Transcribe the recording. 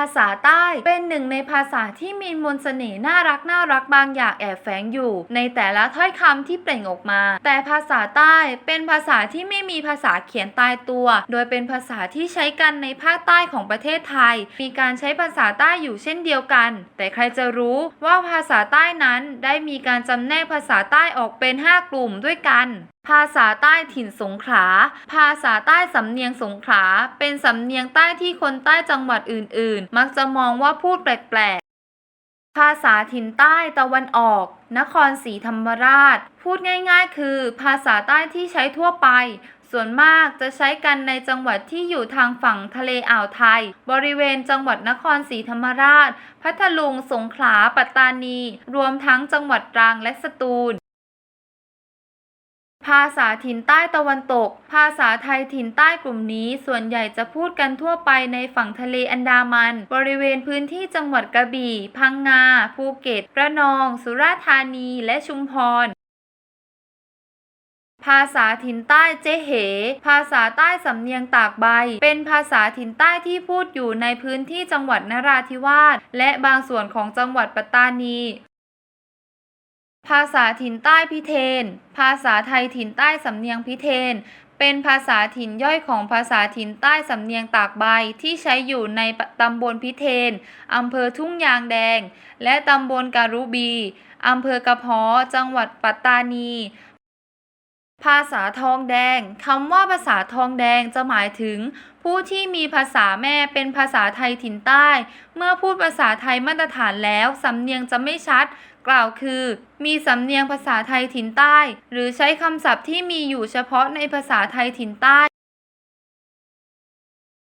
าษาใต้ เป็นหนึ่งในภาษาที่มีมนต์เสน่ห์น่ารักน่ารักบางอย่างแอบแฝงอยู่ ในแต่ละถ้อยคำที่เปล่งออกมา แต่ภาษาใต้เป็นภาษาที่ไม่มีภาษาเขียนตายตัว โดยเป็นภาษาที่ใช้กันในภาคใต้ของประเทศไทย มีการใช้ภาษาใต้อยู่เช่นเดียวกัน แต่ใครจะรู้ว่าภาษาใต้นั้นได้มีการจำแนกภาษาใต้ออกเป็น 5 กลุ่มด้วยกัน ภาษาใต้ถิ่นสงขลา ภาษาใต้สำเนียงสงขลา เป็นสำเนียงใต้ที่คนใต้จังหวัดอื่น ๆ มักจะมองว่าพูดแปลก ๆ ภาษาถิ่นใต้ตะวันออก นครศรีธรรมราช พูดง่าย ๆ คือ ภาษาใต้ที่ใช้ทั่วไป ส่วนมากจะใช้กันในจังหวัดที่อยู่ทางฝั่งทะเลอ่าวไทย บริเวณจังหวัดนครศรีธรรมราช พัทลุง สงขลา ปัตตานี รวมทั้งจังหวัดตรังและสตูล ภาษาถิ่นใต้ตะวันตก ภาษาไทยถิ่นใต้กลุ่มนี้ ส่วนใหญ่จะพูดกันทั่วไปในฝั่งทะเลอันดามัน บริเวณพื้นที่จังหวัดกระบี่ พังงา ภูเก็ต ระนอง สุราษฎร์ธานี และชุมพรภาษาถิ่นใต้เจ๊เห ภาษาใต้สำเนียงตากใบ เป็นภาษาถิ่นใต้ที่พูดอยู่ในพื้นที่จังหวัดนราธิวาสและบางส่วนของจังหวัดปัตตานี ภาษาถิ่นใต้พิเทน ภาษาไทยถิ่นใต้สำเนียงพิเทน เป็นภาษาถิ่นย่อยของภาษาถิ่นใต้สำเนียงตากใบที่ใช้อยู่ในตำบลพิเทนอำเภอทุ่งยางแดง และตำบลการุบีอำเภอกระเพาะจังหวัดปัตตานี ภาษาทองแดง คำว่าภาษาทองแดงจะหมายถึง ผู้ที่มีภาษาแม่เป็นภาษาไทยถิ่นใต้ เมื่อพูดภาษาไทยมาตรฐานแล้ว สำเนียงจะไม่ชัด กล่าวคือ มีสำเนียงภาษาไทยถิ่นใต้ หรือใช้คำศัพท์ที่มีอยู่เฉพาะในภาษาไทยถิ่นใต้